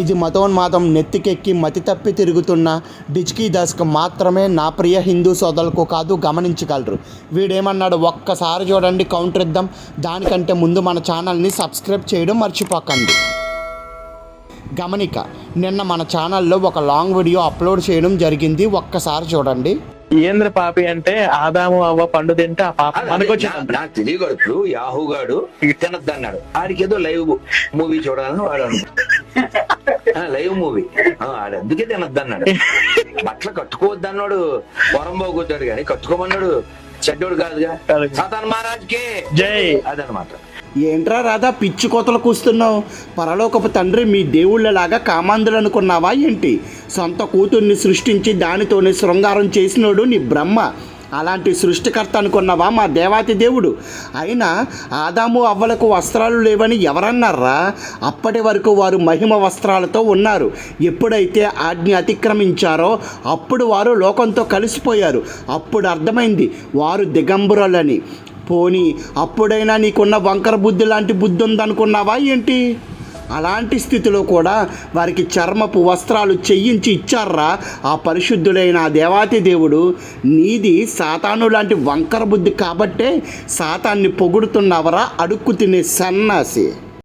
ఇది మతోన్మాదం నెత్తికెక్కి మతి తప్పి తిరుగుతున్న డిచ్కీ దాస్కు మాత్రమే నా ప్రియ హిందూ సోదరులకు కాదు గమనించగలరు. వీడేమన్నాడు? ఒక్కసారి చూడండి కౌంటర్ ఇద్దాం. దానికంటే ముందు మన ఛానల్ని సబ్స్క్రైబ్ చేయడం మర్చిపోకండి. గమనిక నిన్న మన ఛానల్లో ఒక లాంగ్ వీడియో అప్లోడ్ చేయడం జరిగింది. ఒక్కసారి చూడండి. ఏంద్ర పాపి అంటే ఆదాము అవ్వ పండు తింటే ఆ పాప మనకొచ్చింది నాకు తెలియదు ఇప్పుడు యాహూ గాడు తినద్దు అన్నాడు ఆడికి ఏదో లైవ్ మూవీ చూడాలని వాడు అనుకో లైవ్ మూవీ ఆడు అందుకే తినద్దు అన్నాడు బట్టలు కట్టుకోవద్దు అన్నాడు పొరం పోగొద్దాడు కానీ కట్టుకోమన్నాడు. చెడ్డోడు కాదుగా. కాదు. సాతాన్ మహారాజ్కే. జై. అదనమాట. ఏంట్రా రాధా పిచ్చి కోతలు కూస్తున్నావు? పరలోకపు తండ్రి మీ దేవుళ్ళలాగా కామాంధులు అనుకున్నావా ఏంటి? సొంత కూతుర్ని సృష్టించి దానితోనే శృంగారం చేసినోడు నీ బ్రహ్మ. అలాంటి సృష్టికర్త అనుకున్నావా మా దేవాతి దేవుడు? అయినా ఆదాము అవ్వలకు వస్త్రాలు లేవని ఎవరన్నారా? అప్పటి వరకు వారు మహిమ వస్త్రాలతో ఉన్నారు. ఎప్పుడైతే ఆజ్ఞ అతిక్రమించారో అప్పుడు వారు లోకంతో కలిసిపోయారు. అప్పుడు అర్థమైంది వారు దిగంబరులని. పోనీ అప్పుడైనా నీకున్న వంకర బుద్ధి లాంటి బుద్ధి ఉందనుకున్నావా ఏంటి? అలాంటి స్థితిలో కూడా వారికి చర్మపు వస్త్రాలు చెయ్యించి ఇచ్చారా? ఆ పరిశుద్ధుడైన ఆ దేవాతి దేవుడు నీది సాతాను లాంటి వంకర బుద్ధి కాబట్టే సాతాన్ని పొగుడుతున్నావరా? అడుక్కు తినే సన్నాసి.